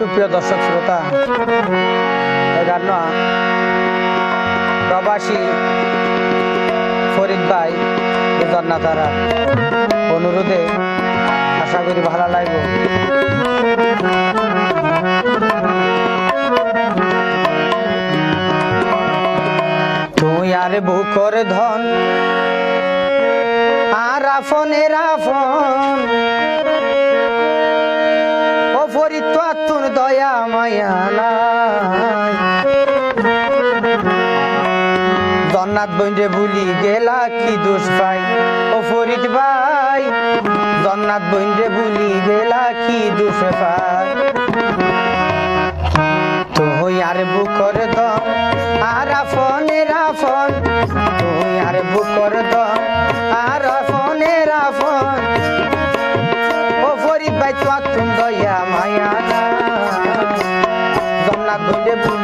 সুপ্রিয় দর্শক শ্রোতা গান প্রবাসী ফরিদ ভাই জন্না তারা অনুরোধে আশা করি ভালো লাগবে। তুই আর বুকর ধন, আর আফনের আফন জন্নাথ বইন্ডে ভুলি গেলা কি দোষ পাই ও ফরিদ ভাই জন্নাথ বইন্ডে ভুলি গেলা কি দোষ পাই তুই আর বুকর দম, আর আফনের আফন তুই আর বুকর দম, আর আফনের আফন ও ফরিদ ভাই তো আতুন দয়া মায়া জন্নাথ বইন্ডে ভুলি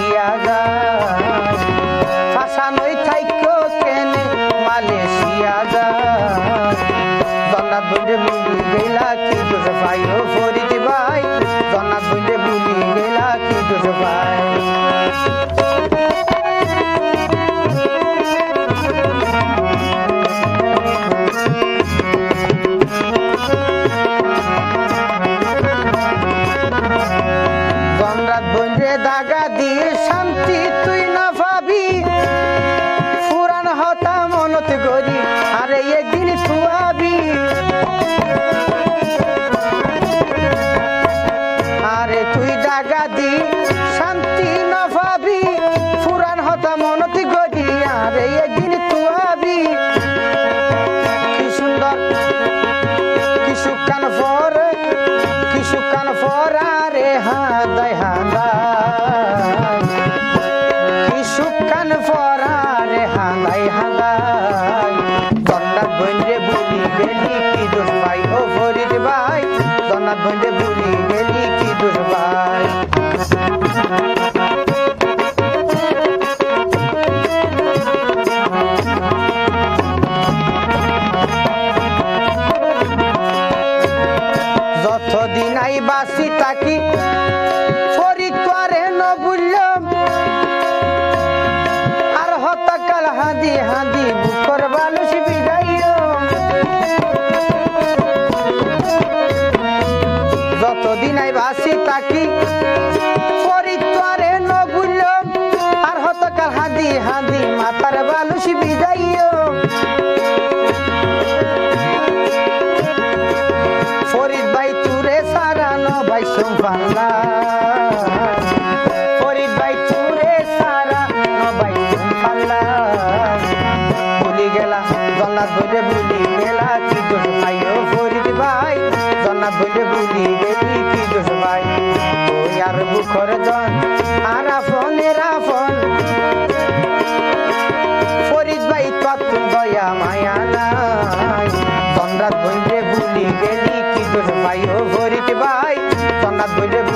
মালয়েশিয়া গা ভাষা নই তাইক্য কেনে মালয়েশিয়া গা দনা বন্ধে বুলি গেলা কি দোষ পাই ও ফরিদ ভাই। বন্ধে বুলি গেলা কি দোষ মনত করি, আরে একদিন থুয়াবি আরে তুই জাগা দি, শান্তি না পাবি পুরান হতা মনত করি, আরে একদিন বুলি কি দোষ ভাই যতদিন আই বাসি তাকি ফরিদ তোরে ন বুঝলাম আর হতকাল হাদি হাদি বুকর বালুস সোমপাল্লা ফরিদ ভাই তুরে সারানো ভাই সোমপাল্লা ভুলি গেলা জন্নাথ বলে জন্নাথ বলে দয়া, মায়া নাই। বন্ধে ভুলি গেলি, কি ভাই? not going to